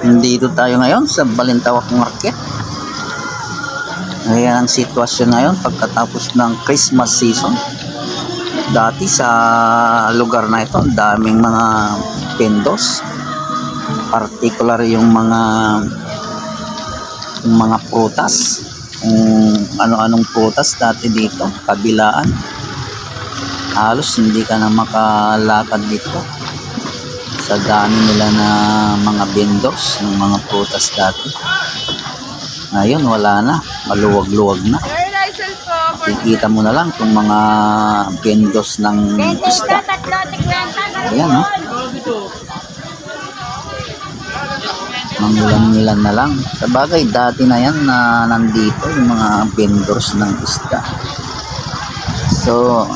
Dito tayo ngayon sa Balintawak Market. Ayan ang sitwasyon ngayon pagkatapos ng Christmas season. Dati sa lugar na ito, ang daming mga pendos. Particular yung mga yung mga prutas. Kung ano-anong prutas dati dito, kabilaan. Halos hindi ka na makalakad dito sa dami nila na mga vendors ng mga prutas dati. Ngayon, wala na. Maluwag-luwag na. Kikita mo na lang itong mga vendors ng isda. Ayan, no? Mangilan-ngilan na lang. Sa bagay, dati na yan na nandito yung mga vendors ng isda. So,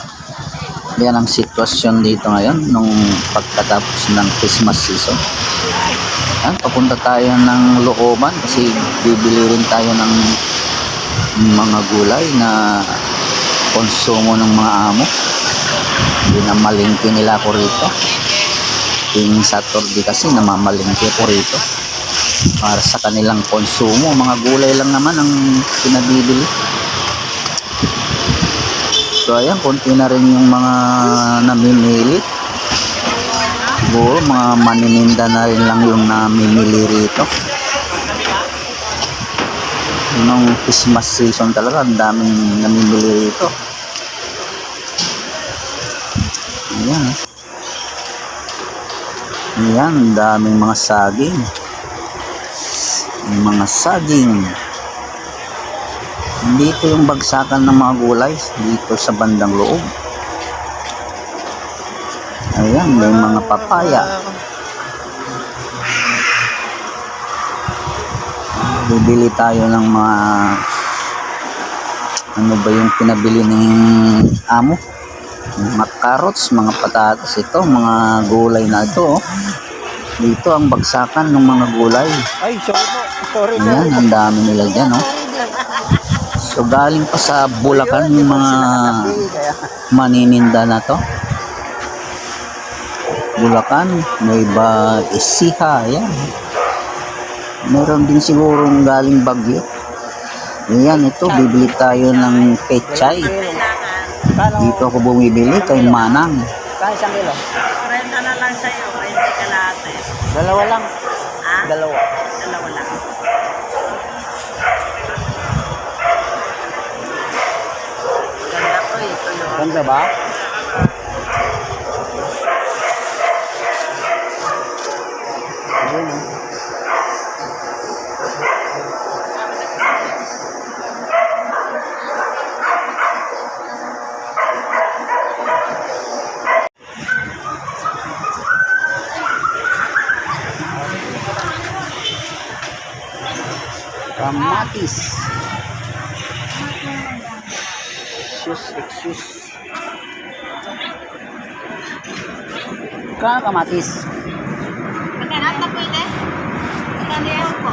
yan ang sitwasyon dito ngayon nung pagkatapos ng Christmas season. Yan, papunta tayo ng looban kasi bibili rin tayo ng mga gulay na konsumo ng mga amo. Hindi na malingki nila ako rito. Yung Saturday kasi namamalingki ko rito. Para sa kanilang konsumo, mga gulay lang naman ang pinabibili. So ayan, konti na rin yung mga namimili. Siguro mga manininda na rin lang yung namimili rito. Nung Christmas season talaga, ang daming namimili rito. Ayan. Ayan, daming mga saging. Yung mga saging. Dito yung bagsakan ng mga gulay dito sa bandang loob. Ayan, may mga papaya. Bibili tayo ng mga ano ba yung pinabili ng amo? Mga carrots, mga patatas ito, mga gulay na ito. oh. Dito ang bagsakan ng mga gulay. Ay, sorry. Sorry po. Ayan, ang dami nila dyan, oh. So, galing pa sa Bulacan yung mga manininda na to. Bulacan, may ba Isiha, ayan. Meron din sigurong galing Bagyo. Ayan, ito, bibili tayo ng pechay. Dito ako bumibili kay Manang. Kano isang kilo? Renta na lang sa'yo. Renta ka lahat eh. Dalawa lang. Ha? Dalawa. Dalawa lang. Ganda ko eh. Ito yun. Ganda ba? Kamatis. Excuse, excuse. Kano kamatis? Magkano na pwede? Magkano yan po?